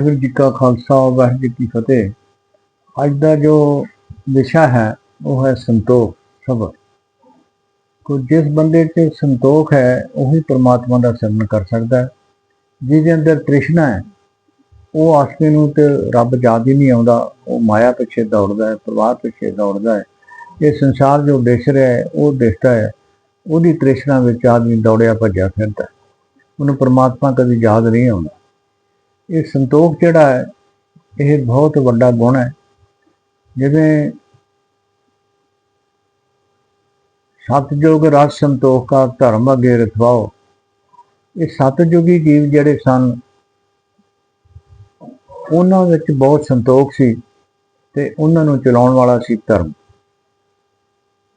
ਵਾਹਿਗੁਰੂ ਜੀ ਕਾ ਖਾਲਸਾ, ਵਾਹਿਗੁਰੂ ਜੀ ਕੀ ਫਤਿਹ। ਅੱਜ ਦਾ ਜੋ ਵਿਸ਼ਾ ਹੈ, ਉਹ ਹੈ ਸੰਤੋਖ ਸਬਰ ਕੋ ਜਿਸ ਬੰਦੇ 'ਚ ਸੰਤੋਖ ਹੈ, ਉਹੀ ਪ੍ਰਮਾਤਮਾ ਦਾ ਸਿਮਰਨ ਕਰ ਸਕਦਾ ਹੈ। ਜਿਹਦੇ ਅੰਦਰ ਤ੍ਰਿਸ਼ਨਾ ਹੈ, ਉਹ ਆਸਮੇ ਨੂੰ ਤੇ ਰੱਬ ਯਾਦ ਹੀ ਨਹੀਂ ਆਉਂਦਾ। ਉਹ ਮਾਇਆ ਪਿੱਛੇ ਦੌੜਦਾ ਹੈ, ਪ੍ਰਵਾਹ ਪਿੱਛੇ ਦੌੜਦਾ ਹੈ। ਇਹ ਸੰਸਾਰ ਜੋ ਦਿਸ ਰਿਹਾ ਹੈ, ਉਹ ਦਿਸਦਾ ਹੈ। ਉਹਦੀ ਤ੍ਰਿਸ਼ਨਾ ਵਿੱਚ ਆਦਮੀ ਦੌੜਿਆ ਭੱਜਿਆ ਫਿਰਦਾ ਉਹਨੂੰ ਪ੍ਰਮਾਤਮਾ ਕਦੀ ਯਾਦ ਨਹੀਂ ਆਉਂਦਾ। ਇਹ ਸੰਤੋਖ ਜਿਹੜਾ ਹੈ, ਇਹ ਬਹੁਤ ਵੱਡਾ ਗੁਣ ਹੈ। ਜਿਵੇਂ ਸਤਜੋਗ ਰਸ ਸੰਤੋਖ ਕਾ ਧਰਮ ਅਗੇ ਰਖਵਾਓ। ਇਹ ਸਤਜੁਗੀ ਜੀਵ ਜਿਹੜੇ ਸਨ, ਉਹਨਾਂ ਵਿੱਚ ਬਹੁਤ ਸੰਤੋਖ ਸੀ ਤੇ ਉਹਨਾਂ ਨੂੰ ਚਲਾਉਣ ਵਾਲਾ ਸੀ ਧਰਮ।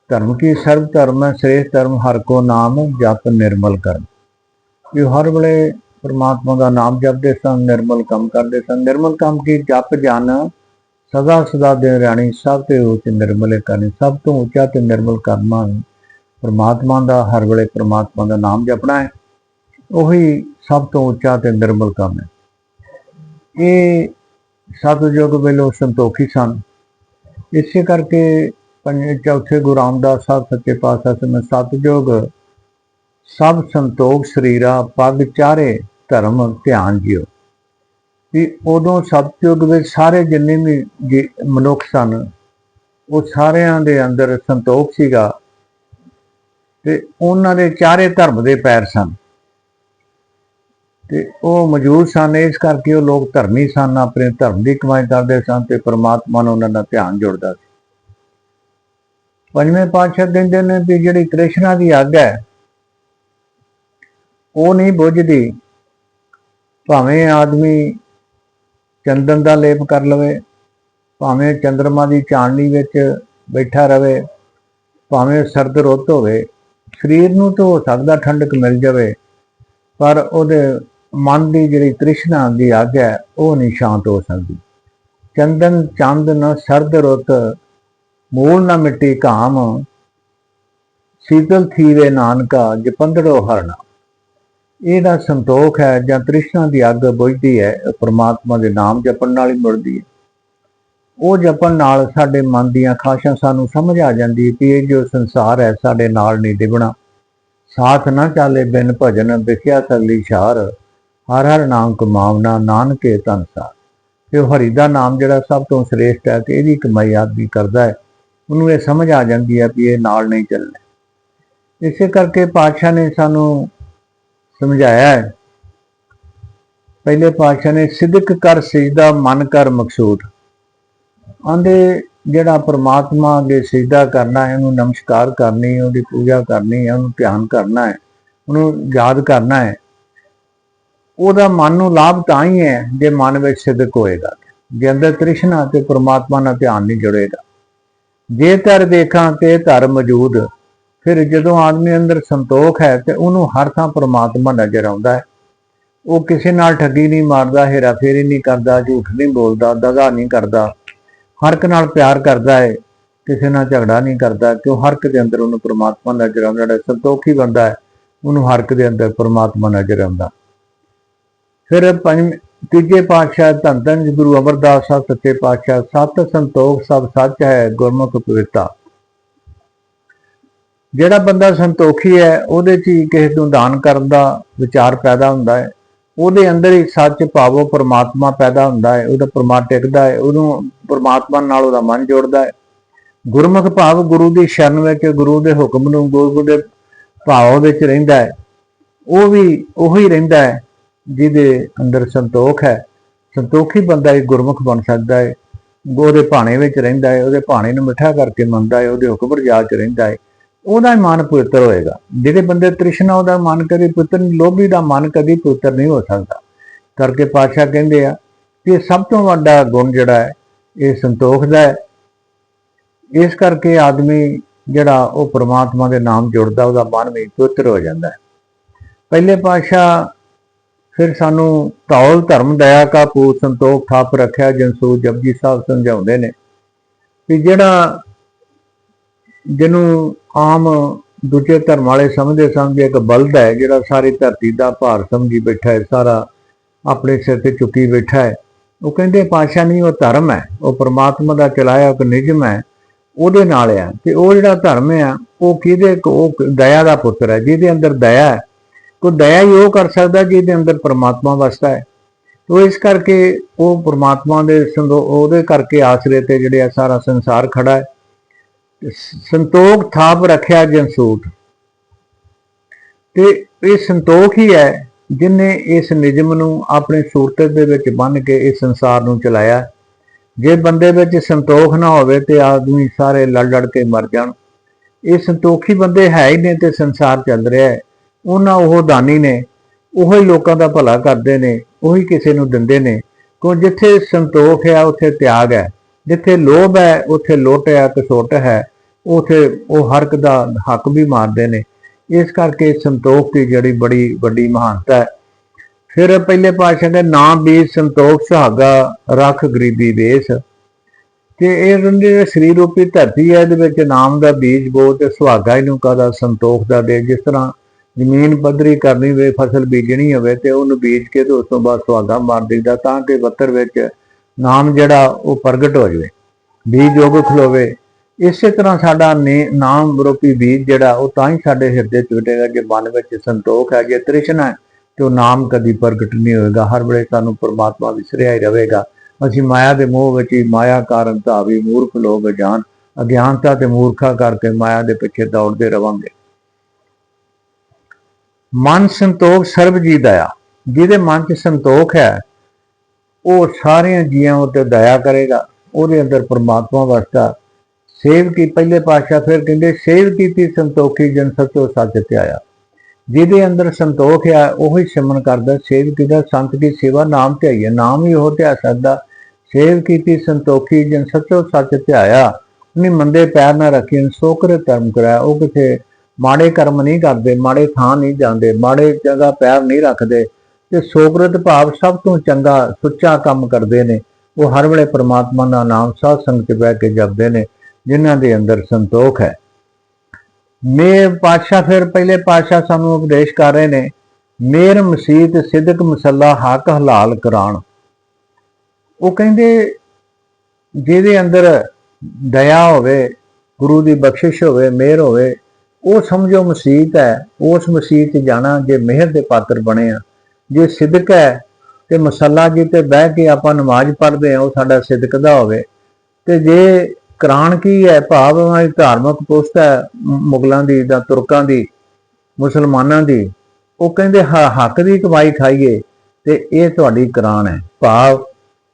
ਧਰਮ ਕੀ ਸਰਵ ਧਰਮ ਹੈ, ਸ੍ਰੇਸ਼ਟ ਧਰਮ ਹਰ ਕੋ ਨਾਮ ਜਪ ਨਿਰਮਲ ਕਰਨ ਇਹ ਹਰ ਵੇਲੇ ਪਰਮਾਤਮਾ ਦਾ ਨਾਮ ਜਪਦੇ ਸਨ, ਨਿਰਮਲ ਕੰਮ ਕਰਦੇ ਸਨ। ਨਿਰਮਲ ਕੰਮ ਕੀ? ਜਪ, ਜਨ, ਸਦਾ ਸਦਾ ਦੇ ਰਾਣੀ ਸਭ ਤੇ ਉੱਚ ਨਿਰਮਲ ਕਰਨੀ, ਸਭ ਤੋਂ ਉੱਚਾ ਤੇ ਨਿਰਮਲ ਕਰਨਾ ਪਰਮਾਤਮਾ ਦਾ, ਹਰ ਵੇਲੇ ਪਰਮਾਤਮਾ ਦਾ ਨਾਮ ਜਪਣਾ ਹੈ। ਉਹੀ ਸਭ ਤੋਂ ਉੱਚਾ ਤੇ ਨਿਰਮਲ ਕੰਮ ਹੈ। ਇਹ ਸਤਜੁਗ ਵੇਲੇ ਸੰਤੋਖੀ ਸਨ। ਇਸੇ ਕਰਕੇ ਪੰਜ, ਚੌਥੇ ਗੁਰੂ ਰਾਮਦਾਸ ਸਾਹਿਬ ਸੱਚੇ ਪਾਤਸ਼ਾਹ ਸਨ ਸਤਜੁਗ ਸਭ ਸੰਤੋਖ ਸਰੀਰਾ, ਪਗ ਚਾਰੇ ਧਰਮ ਧਿਆਨ ਜਿਓ। ਵੀ ਉਦੋਂ ਸਤਜੁਗ ਵਿੱਚ ਸਾਰੇ ਜਿੰਨੇ ਵੀ ਮਨੁੱਖ ਸਨ, ਉਹ ਸਾਰਿਆਂ ਦੇ ਅੰਦਰ ਸੰਤੋਖ ਸੀਗਾ ਤੇ ਉਹਨਾਂ ਦੇ ਚਾਰੇ ਧਰਮ ਦੇ ਪੈਰ ਸਨ। ਤੇ ਉਹ ਮੌਜੂਦ ਸਨ, ਇਸ ਕਰਕੇ ਉਹ ਲੋਕ ਧਰਮੀ ਸਨ, ਆਪਣੇ ਧਰਮ ਦੀ ਕਮਾਈ ਕਰਦੇ ਸਨ ਤੇ ਪ੍ਰਮਾਤਮਾ ਨੂੰ ਉਹਨਾਂ ਦਾ ਧਿਆਨ ਜੁੜਦਾ ਸੀ। ਪੰਜਵੇਂ ਪਾਤਸ਼ਾਹ ਕਹਿੰਦੇ ਨੇ ਵੀ ਜਿਹੜੀ ਕ੍ਰਿਸ਼ਨਾ ਦੀ ਅੱਗ ਹੈ, ਉਹ ਨਹੀਂ ਬੁੱਝਦੀ। ਭਾਵੇਂ ਆਦਮੀ ਚੰਦਨ ਦਾ ਲੇਪ ਕਰ ਲਵੇ, ਭਾਵੇਂ ਚੰਦਰਮਾ ਦੀ ਚਾਨਣੀ ਵਿੱਚ ਬੈਠਾ ਰਵੇ, ਭਾਵੇਂ ਸਰਦ ਰੁੱਤ ਹੋਵੇ, ਸਰੀਰ ਨੂੰ ਤਾਂ ਹੋ ਸਕਦਾ ਠੰਡਕ ਮਿਲ ਜਾਵੇ, ਪਰ ਉਹਦੇ ਮਨ ਦੀ ਜਿਹੜੀ ਤ੍ਰਿਸ਼ਨਾ ਦੀ ਅੱਗ ਹੈ, ਉਹ ਨਹੀਂ ਸ਼ਾਂਤ ਹੋ ਸਕਦੀ। ਚੰਦਨ ਚੰਦ ਨਾ ਸਰਦ ਰੁੱਤ, ਮੂਲ ਨਾ ਮਿੱਟੀ ਕਾਮ ਸੀਤਲ ਥੀਵੇ ਨਾਨਕਾ ਜਪੰਦੜੋ ਹਰਣਾ। ਇਹਦਾ ਸੰਤੋਖ ਹੈ ਜਾਂ ਤ੍ਰਿਸ਼ਨਾ ਦੀ ਅੱਗ ਬੁਝਦੀ ਹੈ ਪਰਮਾਤਮਾ ਦੇ ਨਾਮ ਜਪਣ ਨਾਲ ਹੀ ਮੁੜਦੀ ਹੈ। ਉਹ ਜਪਣ ਨਾਲ ਸਾਡੇ ਮਨ ਦੀਆਂ ਖਾਸ਼ਾਂ ਸਾਨੂੰ ਸਮਝ ਆ ਜਾਂਦੀ ਹੈ ਕਿ ਇਹ ਜੋ ਸੰਸਾਰ ਹੈ, ਸਾਡੇ ਨਾਲ ਨਹੀਂ ਦਿਵਣਾ ਸਾਥ ਨਾ ਚਾਲੇ ਬਿਨ ਭਜਨ ਵਿਖਿਆ ਸਗਲੀ ਸ਼ਾਰ ਹਰ ਹਰ ਨਾਮ ਕਮਾਵਨਾ ਨਾਨਕੇ ਤਨਸਾ ਤੇ ਉਹ ਹਰੀ ਦਾ ਨਾਮ ਜਿਹੜਾ ਸਭ ਤੋਂ ਸ੍ਰੇਸ਼ਟ ਹੈ ਤੇ ਇਹਦੀ ਕਮਾਈ ਆਦਮੀ ਕਰਦਾ ਹੈ, ਉਹਨੂੰ ਇਹ ਸਮਝ ਆ ਜਾਂਦੀ ਹੈ ਕਿ ਇਹ ਨਾਲ ਨਹੀਂ ਚੱਲਣਾ। ਇਸੇ ਕਰਕੇ ਪਾਤਸ਼ਾਹ ਨੇ ਸਾਨੂੰ ਸਮਝਾਇਆ ਹੈ। ਪਹਿਲੇ ਪਾਤਸ਼ਾਹ ਨੇ ਸਿਦਕ ਕਰ ਸਜਦਾ, ਮਨ ਕਰ ਮਕਸੂਦ। ਆਂਦੇ ਜਿਹੜਾ ਪ੍ਰਮਾਤਮਾ ਅੱਗੇ ਸਜਦਾ ਕਰਨਾ ਹੈ, ਉਹਨੂੰ ਨਮਸਕਾਰ ਕਰਨੀ ਹੈ, ਉਹਦੀ ਪੂਜਾ ਕਰਨੀ ਹੈ, ਉਹਨੂੰ ਧਿਆਨ ਕਰਨਾ ਹੈ, ਉਹਨੂੰ ਯਾਦ ਕਰਨਾ ਹੈ। ਉਹਦਾ ਮਨ ਨੂੰ ਲਾਭ ਤਾਂ ਹੀ ਹੈ, ਜੇ ਮਨ ਵਿੱਚ ਸਿਦਕ ਹੋਏਗਾ। ਜੇ ਅੰਦਰ ਤ੍ਰਿਸ਼ਨਾ ਤੇ ਪ੍ਰਮਾਤਮਾ ਨਾਲ ਧਿਆਨ ਨਹੀਂ ਜੁੜੇਗਾ। ਜੇ ਧਰ ਦੇਖਾਂ ਤੇ ਧਰ ਮੌਜੂਦ। ਫਿਰ ਜਦੋਂ ਆਦਮੀ ਅੰਦਰ ਸੰਤੋਖ ਹੈ ਤੇ ਉਹਨੂੰ ਹਰ ਥਾਂ ਪ੍ਰਮਾਤਮਾ ਨਜ਼ਰ ਆਉਂਦਾ ਹੈ। ਉਹ ਕਿਸੇ ਨਾਲ ਠੱਗੀ ਨਹੀਂ ਮਾਰਦਾ ਹੇਰਾ ਫੇਰੀ ਨਹੀਂ ਕਰਦਾ, ਝੂਠ ਨਹੀਂ ਬੋਲਦਾ, ਦਗਾ ਨਹੀਂ ਕਰਦਾ। ਹਰ ਇੱਕ ਨਾਲ ਪਿਆਰ ਕਰਦਾ ਹੈ, ਕਿਸੇ ਨਾਲ ਝਗੜਾ ਨਹੀਂ ਕਰਦਾ, ਕਿਉਂ ਹਰ ਇੱਕ ਦੇ ਅੰਦਰ ਉਹਨੂੰ ਪ੍ਰਮਾਤਮਾ ਨਜ਼ਰ ਆਉਂਦਾ, ਜਿਹੜਾ ਸੰਤੋਖੀ ਬੰਦਾ ਹੈ, ਉਹਨੂੰ ਹਰ ਇੱਕ ਦੇ ਅੰਦਰ ਪ੍ਰਮਾਤਮਾ ਨਜ਼ਰ ਆਉਂਦਾ। ਫਿਰ ਪੰਜ, ਤੀਜੇ ਪਾਤਸ਼ਾਹ ਧੰਨ ਧੰਨ ਗੁਰੂ ਅਮਰਦਾਸ ਸਾਹਿਬ, ਸੱਚੇ ਪਾਤਸ਼ਾਹ, ਸਤ ਸੰਤੋਖ ਸਭ ਸੱਚ ਹੈ, ਗੁਰਮੁਖ ਪਵਿੱਤਾ ਜਿਹੜਾ ਬੰਦਾ ਸੰਤੋਖੀ ਹੈ, ਉਹਦੇ 'ਚ ਹੀ ਕਿਸੇ ਨੂੰ ਦਾਨ ਕਰਨ ਦਾ ਵਿਚਾਰ ਪੈਦਾ ਹੁੰਦਾ ਹੈ। ਉਹਦੇ ਅੰਦਰ ਹੀ ਸੱਚ, ਭਾਵੋ, ਪਰਮਾਤਮਾ ਪੈਦਾ ਹੁੰਦਾ ਹੈ। ਉਹਦਾ ਪ੍ਰਮਾਤਮਾ ਟਿਕਦਾ ਹੈ, ਉਹਨੂੰ ਪਰਮਾਤਮਾ ਨਾਲ ਉਹਦਾ ਮਨ ਜੋੜਦਾ ਹੈ। ਗੁਰਮੁਖ ਭਾਵ ਗੁਰੂ ਦੀ ਸ਼ਰਨ ਵਿੱਚ ਗੁਰੂ ਦੇ ਹੁਕਮ ਨੂੰ ਗੁਰੂ ਦੇ ਭਾਵ ਵਿੱਚ ਰਹਿੰਦਾ ਹੈ। ਉਹ ਵੀ ਉਹੀ ਰਹਿੰਦਾ ਹੈ ਜਿਹਦੇ ਅੰਦਰ ਸੰਤੋਖ ਹੈ। ਸੰਤੋਖੀ ਬੰਦਾ ਹੀ ਗੁਰਮੁਖ ਬਣ ਸਕਦਾ ਹੈ। ਉਹਦੇ ਭਾਣੇ ਵਿੱਚ ਰਹਿੰਦਾ ਹੈ, ਉਹਦੇ ਭਾਣੇ ਨੂੰ ਮਿੱਠਾ ਕਰਕੇ ਮੰਨਦਾ ਹੈ, ਉਹਦੇ ਹੁਕਮ ਰਜਾਲ ਚ ਰਹਿੰਦਾ ਹੈ। ਉਹਦਾ ਮਨ ਪਵਿੱਤਰ ਹੋਏਗਾ। ਜਿਹੜੇ ਬੰਦੇ ਤ੍ਰਿਸ਼ਨਾ ਉਹਦਾ ਮਨ ਕਦੇ ਪਵਿੱਤਰ ਨਹੀਂ, ਲੋਭੀ ਦਾ ਮਨ ਕਦੀ ਪਵਿੱਤਰ ਨਹੀਂ ਹੋ ਸਕਦਾ। ਕਰਕੇ ਪਾਤਸ਼ਾਹ ਕਹਿੰਦੇ ਆ ਕਿ ਸਭ ਤੋਂ ਵੱਡਾ ਗੁਣ ਜਿਹੜਾ ਹੈ, ਇਹ ਸੰਤੋਖ ਦਾ ਹੈ। ਇਸ ਕਰਕੇ ਆਦਮੀ ਜਿਹੜਾ ਉਹ ਪ੍ਰਮਾਤਮਾ ਦੇ ਨਾਮ ਜੁੜਦਾ, ਉਹਦਾ ਮਨ ਵੀ ਪਵਿੱਤਰ ਹੋ ਜਾਂਦਾ ਹੈ। ਪਹਿਲੇ ਪਾਤਸ਼ਾਹ ਫਿਰ ਸਾਨੂੰ ਧੌਲ, ਧਰਮ, ਦਇਆ ਕਾ ਪੂਤ ਸੰਤੋਖ ਥਾਪ ਰੱਖਿਆ ਜਨਸੂ ਜਪਜੀ ਸਾਹਿਬ ਸਮਝਾਉਂਦੇ ਨੇ ਕਿ ਜਿਹੜਾ ਜਿਹਨੂੰ ਆਮ ਦੂਜੇ ਧਰਮ ਵਾਲੇ ਸਮਝਦੇ ਸਨ ਵੀ ਇੱਕ ਬਲਦ ਹੈ ਜਿਹੜਾ ਸਾਰੀ ਧਰਤੀ ਦਾ ਭਾਰ ਸਮਝੀ ਬੈਠਾ ਹੈ, ਸਾਰਾ ਆਪਣੇ ਸਿਰ ਤੇ ਚੁੱਕੀ ਬੈਠਾ ਹੈ। ਉਹ ਕਹਿੰਦੇ ਪਾਸ਼ਾ ਨਹੀਂ, ਉਹ ਧਰਮ ਹੈ, ਉਹ ਪ੍ਰਮਾਤਮਾ ਦਾ ਚਲਾਇਆ ਇੱਕ ਨਿਯਮ ਹੈ, ਉਹਦੇ ਨਾਲ ਆ ਤੇ ਉਹ ਜਿਹੜਾ ਧਰਮ ਆ ਉਹ ਕਿਹਦੇ ਉਹ ਦਇਆ ਦਾ ਪੁੱਤਰ ਹੈ, ਜਿਹਦੇ ਅੰਦਰ ਦਇਆ ਹੈ। ਕੋ ਦਇਆ ਹੀ ਉਹ ਕਰ ਸਕਦਾ ਜਿਹਦੇ ਅੰਦਰ ਪ੍ਰਮਾਤਮਾ ਵਸਦਾ ਹੈ। ਤੋ ਇਸ ਕਰਕੇ ਉਹ ਪ੍ਰਮਾਤਮਾ ਦੇ ਸੰਦੋ, ਉਹਦੇ ਕਰਕੇ ਆਸਰੇ ਤੇ ਜਿਹੜੇ ਆ ਸਾਰਾ ਸੰਸਾਰ ਖੜਾ ਹੈ। ਸੰਤੋਖ ਥਾਪ ਰੱਖਿਆ ਜਨਸੂਟ ਤੇ ਇਹ ਸੰਤੋਖ ਹੀ ਹੈ ਜਿਨੇ ਇਸ ਨਿਯਮ ਨੂੰ ਆਪਣੀ ਸੂਰਤ ਦੇ ਵਿੱਚ ਬੰਨ ਕੇ ਇਸ ਸੰਸਾਰ ਨੂੰ ਚਲਾਇਆ। ਜੇ ਬੰਦੇ ਵਿੱਚ ਸੰਤੋਖ ਨਾ ਹੋਵੇ ਤੇ ਆਦਮੀ ਸਾਰੇ ਲੜ ਲੜ ਕੇ ਮਰ ਜਾਣ। ਇਹ ਸੰਤੋਖੀ ਬੰਦੇ ਹੈ ਹੀ ਨੇ ਤੇ ਸੰਸਾਰ ਚੱਲ ਰਿਹਾ ਹੈ। ਉਹਨਾਂ ਉਹ ਦਾਨੀ ਨੇ, ਉਹੀ ਲੋਕਾਂ ਦਾ ਭਲਾ ਕਰਦੇ ਨੇ, ਉਹੀ ਕਿਸੇ ਨੂੰ ਦਿੰਦੇ ਨੇ। ਕਿਉਂ ਜਿੱਥੇ ਸੰਤੋਖ ਹੈ, ਉੱਥੇ ਤਿਆਗ ਹੈ। ਜਿੱਥੇ ਲੋਭ ਹੈ, ਉੱਥੇ ਲੋਟ ਹੈ ਕਸੋਟ ਹੈ। ਉੱਥੇ ਉਹ ਹਰ ਇੱਕ ਦਾ ਹੱਕ ਵੀ ਮਾਰਦੇ ਨੇ। ਇਸ ਕਰਕੇ ਸੰਤੋਖ ਦੀ ਜਿਹੜੀ ਬੜੀ ਵੱਡੀ ਮਹਾਨਤਾ ਹੈ। ਫਿਰ ਪਹਿਲੇ ਪਾਤਸ਼ਾਹ ਦੇ ਨਾਮ ਬੀਜ ਸੰਤੋਖ ਸੁਹਾਗਾ ਰੱਖ ਗਰੀਬੀ ਵੇਸ। ਤੇ ਇਹ ਜਿਹੜੇ ਸਰੀਰ ਰੂਪੀ ਧਰਤੀ ਹੈ, ਇਹਦੇ ਵਿੱਚ ਨਾਮ ਦਾ ਬੀਜ ਬੋ ਤੇ ਸੁਹਾਗਾ ਇਹਨੂੰ ਕਹਦਾ ਸੰਤੋਖ ਦਾ ਦੇ। ਜਿਸ ਤਰ੍ਹਾਂ ਜ਼ਮੀਨ ਪੱਧਰੀ ਕਰਨੀ ਵੇ ਫਸਲ ਬੀਜਣੀ ਹੋਵੇ, ਤੇ ਉਹਨੂੰ ਬੀਜ ਕੇ ਤੇ ਉਸ ਤੋਂ ਬਾਅਦ ਸੁਹਾਗਾ ਮਾਰ ਦਿੰਦਾ ਤਾਂ ਕਿ ਬੱਤਰ ਵਿੱਚ ਨਾਮ ਜਿਹੜਾ ਉਹ ਪ੍ਰਗਟ ਹੋ ਜਾਵੇ। ਬੀਜ ਉਹ ਖਲੋਵੇ। ਇਸੇ ਤਰ੍ਹਾਂ ਸਾਡਾ ਨੇ- ਨਾਮ ਰੂਪੀ ਬੀਜ ਜਿਹੜਾ, ਉਹ ਤਾਂ ਹੀ ਸਾਡੇ ਹਿਰਦੇ ਚ ਵਿਟੇਗਾ ਜੇ ਮਨ ਵਿੱਚ ਸੰਤੋਖ ਹੈ ਜੇ ਤ੍ਰਿਸ਼ਨਾ ਹੈ, ਤੇ ਉਹ ਨਾਮ ਕਦੀ ਪ੍ਰਗਟ ਨਹੀਂ ਹੋਏਗਾ। ਹਰ ਵੇਲੇ ਸਾਨੂੰ ਪਰਮਾਤਮਾ ਵਿਸਰਿਆ ਹੀ ਰਹੇਗਾ। ਅਸੀਂ ਮਾਇਆ ਦੇ ਮੋਹ ਵਿੱਚ ਹੀ ਮਾਇਆ ਕਾਰਨ ਧਾਵੀ ਮੂਰਖ ਲੋਕ ਜਾਣ ਅਗਿਆਨਤਾ ਤੇ ਮੂਰਖਾ ਕਰਕੇ ਮਾਇਆ ਦੇ ਪਿੱਛੇ ਦੌੜਦੇ ਰਵਾਂਗੇ। ਮਨ ਸੰਤੋਖ ਸਰਬ ਜੀ ਦਇਆ। ਜਿਹਦੇ ਮਨ 'ਚ ਸੰਤੋਖ ਹੈ, ਉਹ ਸਾਰਿਆਂ ਜੀਆਂ ਉੱਤੇ ਦਇਆ ਕਰੇਗਾ। ਉਹਦੇ ਅੰਦਰ ਪਰਮਾਤਮਾ ਵਸਦਾ ਸੇਵ ਕੀ ਪਹਿਲੇ ਪਾਤਸ਼ਾਹ ਫਿਰ ਕਹਿੰਦੇ, ਸੇਵ ਕੀਤੀ ਸੰਤੋਖੀ ਜਨ ਸਚੋ ਸੱਚ ਧਿਆਇਆ ਜਿਹਦੇ ਅੰਦਰ ਸੰਤੋਖ ਹੈ ਉਹੀ ਸਿਮਰਨ ਕਰਦਾ, ਸੇਵ ਕੀਤਾ ਸੰਤ ਦੀ ਸੇਵਾ ਨਾਮ ਧਿਆਈਏ ਨਾਮ ਹੀ ਉਹ ਧਿਆ ਸਕਦਾ। ਸੇਵ ਕੀਤੀ ਸੰਤੋਖੀ ਜਨ ਸਚੋ ਸੱਚ ਧਿਆਇਆ ਉਹਨੇ ਮੰਦੇ ਪੈਰ ਨਾ ਰੱਖੀ ਸੋਕਰੇ ਧਰਮ ਕਰਾਇਆ। ਉਹ ਕਿਥੇ? ਮਾੜੇ ਕਰਮ ਨਹੀਂ ਕਰਦੇ, ਮਾੜੇ ਥਾਂ ਨਹੀਂ ਜਾਂਦੇ, ਮਾੜੇ ਜਗ੍ਹਾ ਪੈਰ ਨਹੀਂ ਰੱਖਦੇ। ਤੇ ਸੋਕਰਤ ਭਾਵ ਸਭ ਤੋਂ ਚੰਗਾ, ਸੁੱਚਾ ਕੰਮ ਕਰਦੇ ਨੇ। ਉਹ ਹਰ ਵੇਲੇ ਪ੍ਰਮਾਤਮਾ ਦਾ ਨਾਮ ਸਾਧ ਸੰਗਤ 'ਚ ਬਹਿ ਕੇ ਜਪਦੇ ਨੇ। ਜਿਨ੍ਹਾਂ ਦੇ ਅੰਦਰ ਸੰਤੋਖ ਹੈ। ਮੇਰ ਪਾਤਸ਼ਾਹ ਫਿਰ ਪਹਿਲੇ ਪਾਤਸ਼ਾਹ ਸਾਨੂੰ ਉਪਦੇਸ਼ ਕਰ ਰਹੇ ਨੇ, ਮੇਰ ਮਸੀਤ ਸਿਦਕ ਮਸੱਲਾ ਹੱਕ ਹਲਾਲ ਕਰਾਣ ਉਹ ਕਹਿੰਦੇ, ਜਿਹਦੇ ਅੰਦਰ ਦਇਆ ਹੋਵੇ, ਗੁਰੂ ਦੀ ਬਖਸ਼ਿਸ਼ ਹੋਵੇ ਮਿਹਰ ਹੋਵੇ, ਉਹ ਸਮਝੋ ਮਸੀਤ ਹੈ, ਉਸ ਮਸੀਤ 'ਚ ਜਾਣਾ, ਜੇ ਮਿਹਰ ਦੇ ਪਾਤਰ ਬਣੇ ਆ। ਜੇ ਸਿਦਕ ਹੈ, ਤੇ ਮਸੱਲਾ ਜੀ ਤੇ ਬਹਿ ਕੇ ਆਪਾਂ ਨਮਾਜ਼ ਪੜ੍ਹਦੇ ਆ ਉਹ ਸਾਡਾ ਸਿਦਕ ਦਾ ਹੋਵੇ। ਤੇ ਜੇ ਕੁਰਾਨ ਕੀ ਹੈ? ਭਾਵ ਇਹ ਧਾਰਮਿਕ ਪੁਸਤ ਹੈ, ਮੁਗਲਾਂ ਦੀ ਜਾਂ ਤੁਰਕਾਂ ਦੀ, ਮੁਸਲਮਾਨਾਂ ਦੀ। ਉਹ ਕਹਿੰਦੇ, ਹ- ਹੱਕ ਦੀ ਕਮਾਈ ਖਾਈਏ ਤੇ ਇਹ ਤੁਹਾਡੀ ਕੁਰਾਨ ਹੈ। ਭਾਵ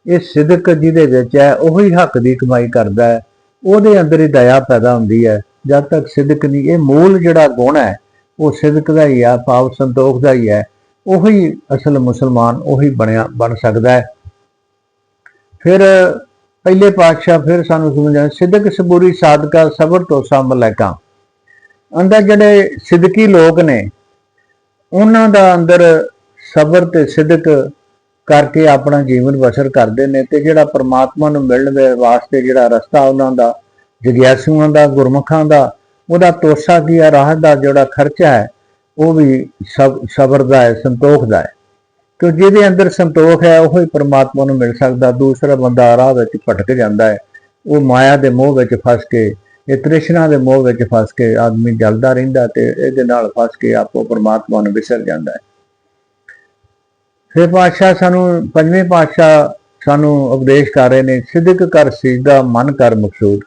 ਇਹ ਸਿਦਕ ਜਿਹਦੇ ਵਿੱਚ ਹੈ, ਉਹੀ ਹੱਕ ਦੀ ਕਮਾਈ ਕਰਦਾ ਹੈ। ਉਹਦੇ ਅੰਦਰ ਹੀ ਦਇਆ ਪੈਦਾ ਹੁੰਦੀ ਹੈ। ਜਦ ਤੱਕ ਸਿਦਕ ਨਹੀਂ, ਇਹ ਮੂਲ ਜਿਹੜਾ ਗੁਣ ਹੈ, ਉਹ ਸਿਦਕ ਦਾ ਹੀ ਆ ਭਾਵ ਸੰਤੋਖ ਦਾ ਹੀ ਹੈ। ਉਹੀ ਅਸਲ ਮੁਸਲਮਾਨ ਉਹੀ ਬਣਿਆ, ਬਣ ਸਕਦਾ ਹੈ। ਫਿਰ ਪਹਿਲੇ ਪਾਤਸ਼ਾਹ ਫਿਰ ਸਾਨੂੰ ਸਮਝਾਇਆ, ਸਿਦਕ ਸਬੂਰੀ ਸਾਦਕਾ ਸਬਰ ਤੋਸਾ ਮਲੈਕਾ ਅੰਦਰ ਜਿਹੜੇ ਸਿਦਕੀ ਲੋਕ ਨੇ, ਉਹਨਾਂ ਦਾ ਅੰਦਰ ਸਬਰ ਤੇ ਸਿਦਕ ਕਰਕੇ ਆਪਣਾ ਜੀਵਨ ਬਸਰ ਕਰਦੇ ਨੇ ਤੇ ਜਿਹੜਾ ਪਰਮਾਤਮਾ ਨੂੰ ਮਿਲਣ ਦੇ ਵਾਸਤੇ ਜਿਹੜਾ ਰਸਤਾ ਉਹਨਾਂ ਦਾ, ਜਗਿਆਸੂਆਂ ਦਾ, ਗੁਰਮੁਖਾਂ ਦਾ, ਉਹਦਾ ਤੋਸਾ ਕੀ ਹੈ ਰਾਹ ਦਾ ਜਿਹੜਾ ਖਰਚਾ ਹੈ, ਉਹ ਵੀ ਸਬ, ਸਬਰ ਦਾ ਹੈ, ਸੰਤੋਖ ਦਾ ਹੈ। ਕਿ ਜਿਹਦੇ ਅੰਦਰ ਸੰਤੋਖ ਹੈ, ਉਹ ਹੀ ਪਰਮਾਤਮਾ ਨੂੰ ਮਿਲ ਸਕਦਾ। ਦੂਸਰਾ ਬੰਦਾ ਰਾਹ ਵਿੱਚ ਭਟਕ ਜਾਂਦਾ ਹੈ। ਉਹ ਮਾਇਆ ਦੇ ਮੋਹ ਵਿੱਚ ਫਸ ਕੇ, ਇਹ ਤ੍ਰਿਸ਼ਨਾ ਦੇ ਮੋਹ ਵਿੱਚ ਫਸ ਕੇ ਆਦਮੀ ਜਲਦਾ ਰਹਿੰਦਾ ਤੇ ਇਹਦੇ ਨਾਲ ਫਸ ਕੇ ਆਪੋ ਪਰਮਾਤਮਾ ਨੂੰ ਵਿਸਰ ਜਾਂਦਾ ਹੈ। ਫਿਰ ਪਾਤਸ਼ਾਹ ਸਾਨੂੰ, ਪੰਜਵੇਂ ਪਾਤਸ਼ਾਹ ਸਾਨੂੰ ਉਪਦੇਸ਼ ਕਰ ਰਹੇ ਨੇ ਸਿੱਧਕ ਕਰ ਸਿੱਧਾ ਮਨ ਕਰ ਮਕਸੂਦ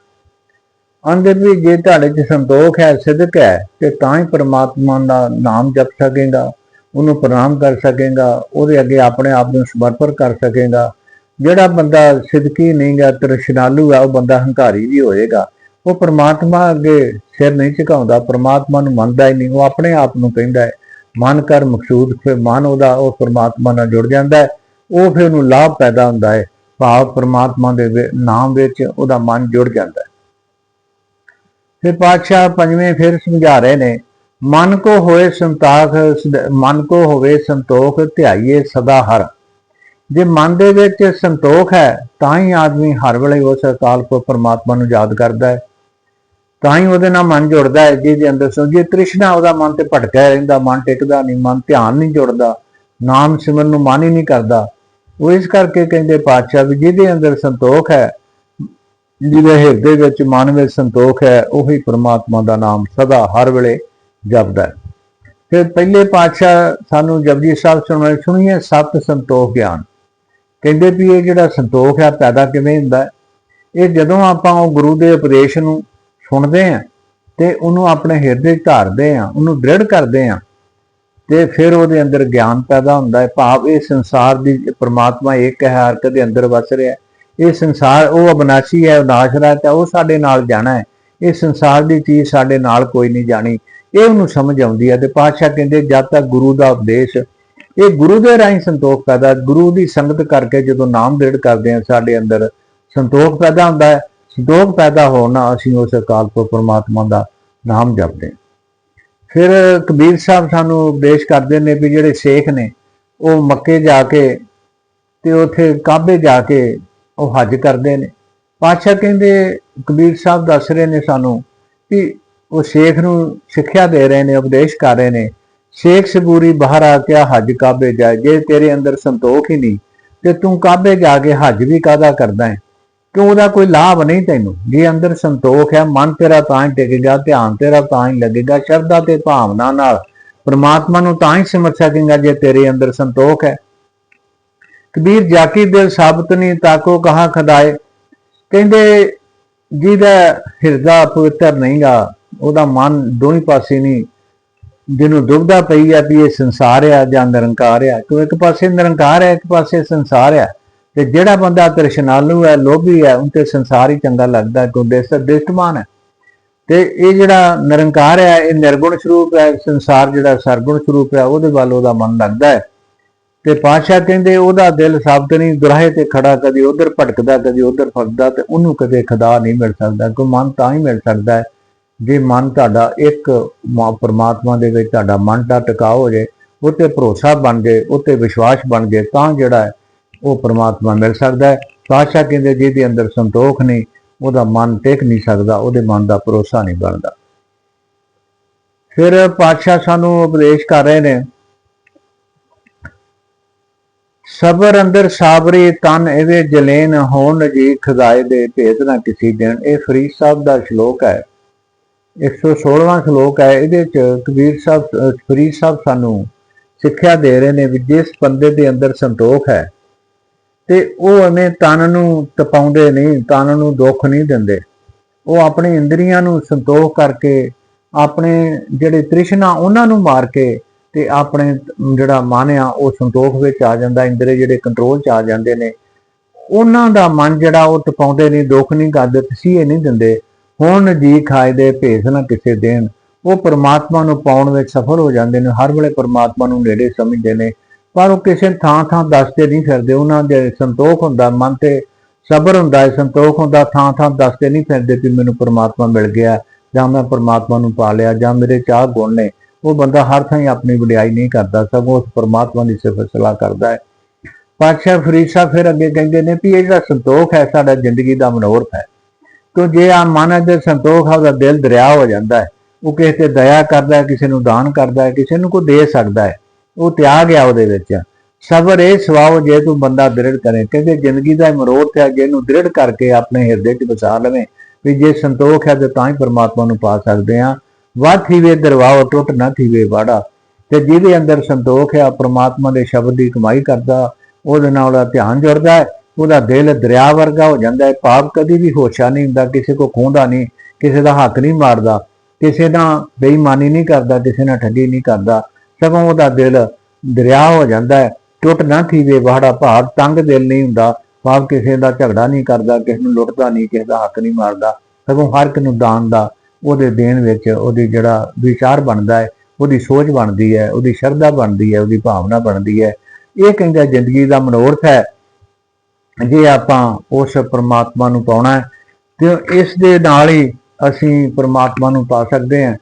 ਅੰਦਰ ਵੀ ਜੇ ਤੁਹਾਡੇ 'ਚ ਸੰਤੋਖ ਹੈ ਸਿੱਧਕ ਹੈ, ਤੇ ਤਾਂ ਹੀ ਪਰਮਾਤਮਾ ਦਾ ਨਾਮ ਜਪ ਸਕੇਗਾ। ਉਹਨੂੰ ਪ੍ਰਣਾਮ ਕਰ ਸਕੇਗਾ, ਉਹਦੇ ਅੱਗੇ ਆਪਣੇ ਆਪ ਨੂੰ ਸਮਰਪਣ ਕਰ ਸਕੇਗਾ। ਜਿਹੜਾ ਬੰਦਾ ਸਿਦਕੀ ਨਹੀਂ ਗਾ, ਤ੍ਰਿਸ਼ਨਾਲੂ ਆ, ਉਹ ਬੰਦਾ ਹੰਕਾਰੀ ਵੀ ਹੋਏਗਾ। ਉਹ ਪ੍ਰਮਾਤਮਾ ਅੱਗੇ ਸਿਰ ਨਹੀਂ ਝੁਕਾਉਂਦਾ, ਪ੍ਰਮਾਤਮਾ ਨੂੰ ਮੰਨਦਾ ਹੀ ਨਹੀਂ, ਉਹ ਆਪਣੇ ਆਪ ਨੂੰ ਕਹਿੰਦਾ ਹੈ, ਮਨ ਕਰ ਮਕਸੂਦ, ਫਿਰ ਮਨ ਉਹਦਾ, ਉਹ ਪ੍ਰਮਾਤਮਾ ਨਾਲ ਜੁੜ ਜਾਂਦਾ ਹੈ। ਉਹ ਫਿਰ ਉਹਨੂੰ ਲਾਭ ਪੈਦਾ ਹੁੰਦਾ ਹੈ, ਭਾਵ ਪ੍ਰਮਾਤਮਾ ਦੇ ਨਾਮ ਵਿੱਚ ਉਹਦਾ ਮਨ ਜੁੜ ਜਾਂਦਾ ਹੈ। ਫਿਰ ਪਾਤਸ਼ਾਹ ਪੰਜਵੇਂ ਫਿਰ ਸਮਝਾ ਰਹੇ ਨੇ ਮਨ ਕੋ ਹੋਏ ਸੰਤਾਖ, ਸਦ- ਮਨ ਕੋ ਹੋਵੇ ਸੰਤੋਖ, ਧਿਆਈਏ ਸਦਾ ਹਰ। ਜੇ ਮਨ ਦੇ ਵਿੱਚ ਸੰਤੋਖ ਹੈ, ਤਾਂ ਹੀ ਆਦਮੀ ਹਰ ਵੇਲੇ ਉਸ ਅਕਾਲ ਪੁਰਖ ਪਰਮਾਤਮਾ ਨੂੰ ਯਾਦ ਕਰਦਾ ਹੈ। ਤਾਂ ਹੀ ਉਹਦੇ ਨਾਲ ਮਨ ਜੁੜਦਾ ਹੈ, ਜਿਹਦੇ ਅੰਦਰ ਸੋ, ਜੇ ਤ੍ਰਿਸ਼ਨਾ ਉਹਦਾ ਮਨ ਤੇ ਭਟਕਿਆ ਰਹਿੰਦਾ, ਮਨ ਟਿਕਦਾ ਨਹੀਂ, ਮਨ ਧਿਆਨ ਨਹੀਂ ਜੁੜਦਾ, ਨਾਮ ਸਿਮਰਨ ਨੂੰ ਮਨ ਹੀ ਨਹੀਂ ਕਰਦਾ, ਉਹ ਇਸ ਕਰਕੇ ਕਹਿੰਦੇ ਪਾਤਸ਼ਾਹ ਵੀ ਜਿਹਦੇ ਅੰਦਰ ਸੰਤੋਖ ਹੈ, ਜਿਹਦੇ ਹਿਰਦੇ ਵਿੱਚ ਮਨ ਵਿੱਚ ਸੰਤੋਖ ਹੈ, ਉਹੀ ਪ੍ਰਮਾਤਮਾ ਦਾ ਨਾਮ ਸਦਾ ਹਰ ਵੇਲੇ ਜਪਦਾ ਹੈ। ਫਿਰ ਪਹਿਲੇ ਪਾਤਸ਼ਾਹ ਸਾਨੂੰ ਜਪਜੀ ਸਾਹਿਬ ਸੁਣਾਏ ਸੁਣੀਏ ਸਤ ਸੰਤੋਖ ਗਿਆਨ। ਕਹਿੰਦੇ ਵੀ ਇਹ ਜਿਹੜਾ ਸੰਤੋਖ ਹੈ ਪੈਦਾ ਕਿਵੇਂ ਹੁੰਦਾ ਇਹ ਜਦੋਂ ਆਪਾਂ ਉਹ ਗੁਰੂ ਦੇ ਉਪਦੇਸ਼ ਨੂੰ ਸੁਣਦੇ ਆਂ ਤੇ ਉਹਨੂੰ ਆਪਣੇ ਹਿਰਦੇ 'ਚ ਧਾਰਦੇ ਆਂ ਉਹਨੂੰ ਦ੍ਰਿੜ ਕਰਦੇ ਆਂ ਤੇ ਫਿਰ ਉਹਦੇ ਅੰਦਰ ਗਿਆਨ ਪੈਦਾ ਹੁੰਦਾ ਹੈ। ਭਾਵ ਇਹ ਸੰਸਾਰ ਦੀ ਪਰਮਾਤਮਾ ਇੱਕ ਹੈ, ਹਰ ਕਦੇ ਅੰਦਰ ਵਸ ਰਿਹਾ ਇਹ ਸੰਸਾਰ, ਉਹ ਅਬਨਾਸ਼ੀ ਹੈ ਨਾਸ਼ ਰਹਿਤ ਹੈ, ਉਹ ਸਾਡੇ ਨਾਲ ਜਾਣਾ ਹੈ। ਇਹ ਸੰਸਾਰ ਦੀ ਚੀਜ਼ ਸਾਡੇ ਨਾਲ ਕੋਈ ਨਹੀਂ ਜਾਣੀ। ਇਹ ਉਹਨੂੰ ਸਮਝ ਆਉਂਦੀ ਹੈ ਤੇ ਪਾਤਸ਼ਾਹ ਕਹਿੰਦੇ ਜਦ ਤੱਕ ਗੁਰੂ ਦਾ ਉਪਦੇਸ਼ ਇਹ ਗੁਰੂ ਦੇ ਰਾਹੀਂ ਸੰਤੋਖ ਪੈਦਾ ਗੁਰੂ ਦੀ ਸੰਗਤ ਕਰਕੇ ਜਦੋਂ ਨਾਮ ਦੇੜ ਕਰਦੇ ਆ, ਸਾਡੇ ਅੰਦਰ ਸੰਤੋਖ ਪੈਦਾ ਹੁੰਦਾ ਹੈ ਸੰਤੋਖ ਪੈਦਾ ਹੋਣਾ ਅਸੀਂ ਉਸ ਅਕਾਲ ਪੁਰਖ ਪਰਮਾਤਮਾ ਦਾ ਨਾਮ ਜਪਦੇ ਹਾਂ। ਫਿਰ ਕਬੀਰ ਸਾਹਿਬ ਸਾਨੂੰ ਉਪਦੇਸ਼ ਕਰਦੇ ਨੇ ਵੀ ਜਿਹੜੇ ਸ਼ੇਖ ਨੇ, ਉਹ ਮੱਕੇ ਜਾ ਕੇ ਤੇ ਉੱਥੇ ਕਾਬੇ ਜਾ ਕੇ ਉਹ ਹੱਜ ਕਰਦੇ ਨੇ ਪਾਤਸ਼ਾਹ ਕਹਿੰਦੇ, ਕਬੀਰ ਸਾਹਿਬ ਦੱਸ ਰਹੇ ਨੇ ਸਾਨੂੰ ਕਿ ਉਹ ਸ਼ੇਖ ਨੂੰ ਸਿੱਖਿਆ ਦੇ ਰਹੇ ਨੇ, ਉਪਦੇਸ਼ ਕਰ ਰਹੇ ਨੇ। ਸ਼ੇਖ ਸਬੂਰੀ ਬਾਹਰ ਆ ਕੇ ਹੱਜ ਕਾਬੇ ਜਾਏ, ਜੇ ਤੇਰੇ ਅੰਦਰ ਸੰਤੋਖ ਹੀ ਨਹੀਂ, ਤੇ ਤੂੰ ਕਾਬੇ ਜਾ ਕੇ ਹੱਜ ਵੀ ਕਾਦਾ ਕਰਦਾ ਹੈ? ਕਿਉਂ ਉਹਦਾ ਕੋਈ ਲਾਭ ਨਹੀਂ ਤੈਨੂੰ? ਜੇ ਅੰਦਰ ਸੰਤੋਖ ਹੈ, ਮਨ ਤੇਰਾ ਤਾਂ ਹੀ ਟਿਕੇਗਾ, ਧਿਆਨ ਤੇਰਾ ਤਾਂ ਹੀ ਲੱਗੇਗਾ, ਸ਼ਰਧਾ ਤੇ ਭਾਵਨਾ ਨਾਲ। ਪਰਮਾਤਮਾ ਨੂੰ ਤਾਂ ਹੀ ਸਿਮਰ ਸਕੇਗਾ ਜੇ ਤੇਰੇ ਅੰਦਰ ਸੰਤੋਖ ਹੈ। ਕਬੀਰ ਜਾਕੀ ਦਿਲ ਸਾਬਤ ਨਹੀਂ ਤਾਕੋ ਕਹਾ ਖਦਾਏ ਕਹਿੰਦੇ, ਜਿਹਦਾ ਹਿਰਦਾ ਪਵਿੱਤਰ ਨਹੀਂਗਾ ਉਹਦਾ ਮਨ ਦੋਹੀਂ ਪਾਸੇ ਨਹੀਂ, ਜਿਹਨੂੰ ਦੁਬਦਾ ਪਈ ਆ ਵੀ ਇਹ ਸੰਸਾਰ ਆ ਜਾਂ ਨਿਰੰਕਾਰ ਆ, ਕਿਉਂ ਇੱਕ ਪਾਸੇ ਨਿਰੰਕਾਰ ਹੈ ਇੱਕ ਪਾਸੇ ਸੰਸਾਰ ਆ, ਤੇ ਜਿਹੜਾ ਬੰਦਾ ਤ੍ਰਿਸ਼ਨਾਲੂ ਹੈ ਲੋਭੀ ਹੈ ਉਹਤੇ ਸੰਸਾਰ ਹੀ ਚੰਗਾ ਲੱਗਦਾ ਕਿਉਂ ਦੇਸ ਦਿਸ਼ਟਮਾਨ ਹੈ ਤੇ ਇਹ ਜਿਹੜਾ ਨਿਰੰਕਾਰ ਹੈ ਇਹ ਨਿਰਗੁਣ ਸਰੂਪ ਹੈ ਸੰਸਾਰ ਜਿਹੜਾ ਸਰਗੁਣ ਸਰੂਪ ਹੈ ਉਹਦੇ ਵੱਲ ਉਹਦਾ ਮਨ ਲੱਗਦਾ ਹੈ ਤੇ ਪਾਤਸ਼ਾਹ ਕਹਿੰਦੇ ਉਹਦਾ ਦਿਲ ਸਾਬਤ ਨਹੀਂ ਦੁਰਾਹੇ ਤੇ ਖੜਾ ਕਦੀ ਉਧਰ ਭਟਕਦਾ, ਕਦੀ ਉਧਰ ਫਸਦਾ, ਤੇ ਉਹਨੂੰ ਕਦੇ ਖੁਦਾ ਨਹੀਂ ਮਿਲ ਸਕਦਾ, ਕੋਈ ਮਨ ਤਾਂ ਹੀ ਮਿਲ ਸਕਦਾ। ਹੈ ਜੇ ਮਨ ਤੁਹਾਡਾ ਇੱਕ ਪਰਮਾਤਮਾ ਦੇ ਵਿੱਚ ਤੁਹਾਡਾ ਮਨ ਦਾ ਟਿਕਾਅ ਹੋ ਜੇ ਉਤੇ ਭਰੋਸਾ ਬਣ ਜੇ ਉਤੇ ਵਿਸ਼ਵਾਸ ਬਣ ਜਾਏ, ਤਾਂ ਜਿਹੜਾ ਉਹ ਪਰਮਾਤਮਾ ਮਿਲ ਸਕਦਾ ਹੈ। ਪਾਤਸ਼ਾਹ ਕਹਿੰਦੇ, ਜਿਹਦੇ ਅੰਦਰ ਸੰਤੋਖ ਨਹੀਂ, ਉਹਦਾ ਮਨ ਟਿਕ ਨਹੀਂ ਸਕਦਾ, ਉਹਦੇ ਮਨ ਦਾ ਭਰੋਸਾ ਨਹੀਂ ਬਣਦਾ। ਫਿਰ ਪਾਤਸ਼ਾਹ ਸਾਨੂੰ ਉਪਦੇਸ਼ ਕਰ ਰਹੇ ਨੇ, ਸਬਰ ਅੰਦਰ ਸਾਬਰੇ ਤਨ ਇਹਦੇ ਜਲੇਨ ਹੋਣ ਜੀ, ਖਜ਼ਾਏ ਦੇ ਭੇਦ ਨਾ ਕਿਸੇ ਦਿਨ। ਇਹ ਫਰੀਦ ਸਾਹਿਬ ਦਾ ਸ਼ਲੋਕ ਹੈ। 116ਵਾਂ ਸ਼ਲੋਕ ਹੈ ਇਹਦੇ ਚ ਕਬੀਰ ਸਾਹਿਬ ਫਰੀਦ ਸਾਹਿਬ ਸਾਨੂੰ ਸਿੱਖਿਆ ਦੇ ਰਹੇ ਨੇ ਵੀ ਜਿਸ ਬੰਦੇ ਦੇ ਅੰਦਰ ਸੰਤੋਖ ਹੈ ਤੇ ਉਹ ਐਵੇਂ ਤਨ ਨੂੰ ਤਪਾਉਂਦੇ ਨਹੀਂ, ਤਨ ਨੂੰ ਦੁੱਖ ਨਹੀਂ ਦਿੰਦੇ। ਉਹ ਆਪਣੇ ਇੰਦਰੀਆਂ ਨੂੰ ਸੰਤੋਖ ਕਰਕੇ, ਆਪਣੇ ਜਿਹੜੇ ਤ੍ਰਿਸ਼ਨਾ ਉਹਨਾਂ ਨੂੰ ਮਾਰ ਕੇ ਤੇ ਆਪਣੇ ਜਿਹੜਾ ਮਨ ਆ, ਉਹ ਸੰਤੋਖ ਵਿੱਚ ਆ ਜਾਂਦਾ, ਇੰਦਰੀ ਜਿਹੜੇ ਕੰਟਰੋਲ ਚ ਆ ਜਾਂਦੇ ਨੇ। ਉਹਨਾਂ ਦਾ ਮਨ ਜਿਹੜਾ ਉਹ ਤਪਾਉਂਦੇ ਨਹੀਂ, ਦੁੱਖ ਨਹੀਂ ਕਰਦੇ, ਤਸੀਹੇ ਨਹੀਂ ਦਿੰਦੇ। ਹੁਣ ਜੀ ਖਾਏ ਦੇ ਭੇਸ ਨਾ ਕਿਸੇ ਦੇਣ, ਉਹ ਪਰਮਾਤਮਾ ਨੂੰ ਪਾਉਣ ਵਿੱਚ ਸਫਲ ਹੋ ਜਾਂਦੇ ਨੇ, ਹਰ ਵੇਲੇ ਪਰਮਾਤਮਾ ਨੂੰ ਨੇੜੇ ਸਮਝਦੇ ਨੇ, ਪਰ ਉਹ ਕਿਸੇ ਥਾਂ ਥਾਂ ਦੱਸਦੇ ਨਹੀਂ ਫਿਰਦੇ, ਉਹਨਾਂ ਦੇ ਸੰਤੋਖ ਹੁੰਦਾ, ਮਨ ਤੇ ਸਬਰ ਹੁੰਦਾ ਹੈ ਸੰਤੋਖ ਹੁੰਦਾ, ਥਾਂ ਥਾਂ ਦੱਸਦੇ ਨਹੀਂ ਫਿਰਦੇ ਕਿ ਮੈਨੂੰ ਪਰਮਾਤਮਾ ਮਿਲ ਗਿਆ, ਜਾਂ ਮੈਂ ਪਰਮਾਤਮਾ ਨੂੰ ਪਾ ਲਿਆ, ਜਾਂ ਮੇਰੇ ਚਾਹ ਗੁਣ ਨੇ ਉਹ ਬੰਦਾ ਹਰ ਥਾਂ ਹੀ ਆਪਣੀ ਵਡਿਆਈ ਨਹੀਂ ਕਰਦਾ, ਸਗੋਂ ਉਸ ਪਰਮਾਤਮਾ ਦੀ ਸਿਫਤ ਸਲਾਹ ਕਰਦਾ ਹੈ। ਪਾਤਸ਼ਾਹ ਫਰੀਦ ਸਾਹਿਬ ਫਿਰ ਅੱਗੇ ਕਹਿੰਦੇ ਨੇ ਵੀ ਇਹ ਜਿਹੜਾ ਸੰਤੋਖ ਹੈ, ਸਾਡਾ ਜ਼ਿੰਦਗੀ ਦਾ ਮਨੋਰਥ ਹੈ। ਕਿਉਂ ਜੇ ਆ ਮਨ ਦੇ ਸੰਤੋਖ ਆ, ਉਹਦਾ ਦਿਲ ਦਰਿਆ ਹੋ ਜਾਂਦਾ ਹੈ। ਉਹ ਕਿਸੇ ਤੇ ਦਇਆ ਕਰਦਾ ਹੈ, ਕਿਸੇ ਨੂੰ ਦਾਨ ਕਰਦਾ ਹੈ, ਕਿਸੇ ਨੂੰ ਕੋ ਦੇ ਸਕਦਾ ਹੈ। ਉਹ ਤਿਆਗ ਗਿਆ ਉਹਦੇ ਵਿੱਚ। ਸਬਰ ਇਹ ਸਵਾਉ ਜੇ ਤੂੰ ਬੰਦਾ ਦ੍ਰਿੜ ਕਰੇ, ਕਿਉਂਕਿ ਜ਼ਿੰਦਗੀ ਦਾ ਮਨੋਰਥ ਹੈ ਜੇ ਇਹਨੂੰ ਦ੍ਰਿੜ ਕਰਕੇ ਆਪਣੇ ਹਿਰਦੇ 'ਚ ਵਸਾ ਲਵੇਂ, ਵੀ ਜੇ ਸੰਤੋਖ ਹੈ ਤੇ ਤਾਂ ਹੀ ਪਰਮਾਤਮਾ ਨੂੰ ਪਾ ਸਕਦੇ ਆ ਵਾਹ ਥੀਵੇ ਦਰਵਾਓ, ਟੁੱਟ ਨਾ ਥੀਵੇ ਵਾੜਾ। ਤੇ ਜਿਹਦੇ ਅੰਦਰ ਸੰਤੋਖ ਹੈ ਪਰਮਾਤਮਾ ਦੇ ਸ਼ਬਦ ਦੀ ਕਮਾਈ ਕਰਦਾ, ਉਹਦੇ ਨਾਲ ਉਹਦਾ ਧਿਆਨ ਜੁੜਦਾ ਹੈ। ਉਹਦਾ ਦਿਲ ਦਰਿਆ ਵਰਗਾ ਹੋ ਜਾਂਦਾ ਹੈ। ਪਾਪ ਕਦੀ ਵੀ ਹੋਸ਼ਾ ਨਹੀਂ ਹੁੰਦਾ, ਕਿਸੇ ਕੋ ਖੋਹਦਾ ਨਹੀਂ, ਕਿਸੇ ਦਾ ਹੱਕ ਨਹੀਂ ਮਾਰਦਾ, ਕਿਸੇ ਨਾਲ ਬੇਈਮਾਨੀ ਨਹੀਂ ਕਰਦਾ, ਕਿਸੇ ਨਾਲ ਠੱਗੀ ਨਹੀਂ ਕਰਦਾ। ਸਗੋਂ ਉਹਦਾ ਦਿਲ ਦਰਿਆ ਹੋ ਜਾਂਦਾ ਹੈ। ਟੁੱਟ ਨਾ ਥੀਵੇ ਵਾੜਾ ਭਾਵ, ਤੰਗ ਦਿਲ ਨਹੀਂ ਹੁੰਦਾ। ਭਾਵ ਕਿਸੇ ਦਾ ਝਗੜਾ ਨਹੀਂ ਕਰਦਾ, ਕਿਸੇ ਨੂੰ ਲੁੱਟਦਾ ਨਹੀਂ, ਕਿਸੇ ਦਾ ਹੱਕ ਨਹੀਂ ਮਾਰਦਾ। ਸਗੋਂ ਹਰ ਇੱਕ ਨੂੰ ਦਾਨ ਦਾ ਉਹਦੇ ਦੇਣ ਵਿੱਚ ਉਹਦੀ ਜਿਹੜਾ ਵਿਚਾਰ ਬਣਦਾ ਹੈ, ਉਹਦੀ ਸੋਚ ਬਣਦੀ ਹੈ, ਉਹਦੀ ਸ਼ਰਧਾ ਬਣਦੀ ਹੈ, ਉਹਦੀ ਭਾਵਨਾ ਬਣਦੀ ਹੈ। ਇਹ ਕਹਿੰਦਾ ਜ਼ਿੰਦਗੀ ਦਾ ਮਨੋਰਥ ਹੈ। ਜੇ ਆਪਾਂ ਉਸ ਪਰਮਾਤਮਾ ਨੂੰ ਪਾਉਣਾ ਹੈ, ਤੇ ਇਸ ਦੇ ਨਾਲ ਹੀ ਅਸੀਂ ਪਰਮਾਤਮਾ ਨੂੰ ਪਾ ਸਕਦੇ ਹਾਂ,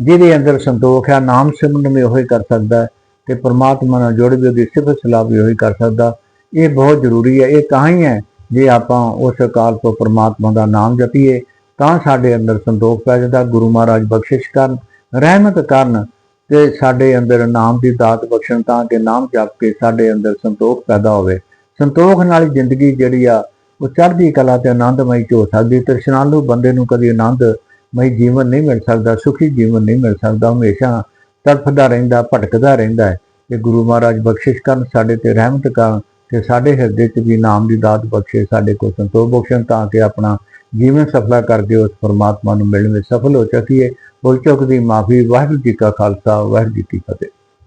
ਜਿਹਦੇ ਅੰਦਰ ਸੰਤੋਖ ਹੈ, ਨਾਮ ਸਿਮਰਨ ਵੀ ਉਹੀ ਕਰ ਸਕਦਾ ਹੈ, ਤੇ ਪ੍ਰਮਾਤਮਾ ਨਾਲ ਜੁੜ ਵੀ ਉਹਦੀ ਸਿਫਤ ਸਲਾਹ ਵੀ ਉਹੀ ਕਰ ਸਕਦਾ ਇਹ ਬਹੁਤ ਜ਼ਰੂਰੀ ਹੈ, ਇਹ ਤਾਂ ਹੀ ਹੈ, ਜੇ ਆਪਾਂ ਉਸ ਅਕਾਲ ਤੋਂ ਪਰਮਾਤਮਾ ਦਾ ਨਾਮ ਜਪੀਏ, ਤਾਂ ਸਾਡੇ ਅੰਦਰ ਸੰਤੋਖ ਪੈ ਜਾਂਦਾ, ਗੁਰੂ ਮਹਾਰਾਜ ਬਖਸ਼ਿਸ਼ ਕਰਨ, ਰਹਿਮਤ ਕਰਨ, ਤੇ ਸਾਡੇ ਅੰਦਰ ਨਾਮ ਦੀ ਦਾਤ ਬਖਸ਼ਣ ਤਾਂ ਕਿ ਨਾਮ ਜਪ ਕੇ ਸਾਡੇ ਅੰਦਰ ਸੰਤੋਖ ਪੈਦਾ ਹੋਵੇ। ਸੰਤੋਖ ਨਾਲ ਜ਼ਿੰਦਗੀ ਜਿਹੜੀ ਆ, ਉਹ ਚੜ੍ਹਦੀ ਕਲਾ ਤੇ ਆਨੰਦਮਈ ਚ ਹੋ ਸਕਦੀ ਤ੍ਰਿਸ਼ਨਾਲੂ ਬੰਦੇ ਨੂੰ ਕਦੀ ਆਨੰਦਮਈ ਜੀਵਨ ਨਹੀਂ ਮਿਲ ਸਕਦਾ, ਸੁਖੀ ਜੀਵਨ ਨਹੀਂ ਮਿਲ ਸਕਦਾ, ਹਮੇਸ਼ਾ ਤੜਫਦਾ ਰਹਿੰਦਾ, ਭਟਕਦਾ ਰਹਿੰਦਾ ਹੈ। ਕਿ ਗੁਰੂ ਮਹਾਰਾਜ ਬਖਸ਼ਿਸ਼ ਕਰਨ ਸਾਡੇ ਤੇ ਰਹਿਮਤ ਕਰਨ ਤੇ ਸਾਡੇ ਹਿਰਦੇ 'ਚ ਵੀ ਨਾਮ ਦੀ ਦਾਤ ਬਖਸ਼ੇ, ਸਾਡੇ ਕੋਲ ਸੰਤੋਖ ਬਖਸ਼ਣ ਤਾਂ ਕਿ ਆਪਣਾ ਜੀਵਨ ਸਫਲਾ ਕਰਕੇ ਉਸ ਪਰਮਾਤਮਾ ਨੂੰ ਮਿਲਣ ਵਿੱਚ ਸਫਲ ਹੋ ਸਕੀਏ ਭੁੱਲ ਚੁੱਕ ਦੀ ਮਾਫੀ, ਵਾਹਿਗੁਰੂ ਜੀ ਕਾ ਖਾਲਸਾ, ਵਾਹਿਗੁਰੂ ਜੀ ਕੀ ਫਤਿਹ।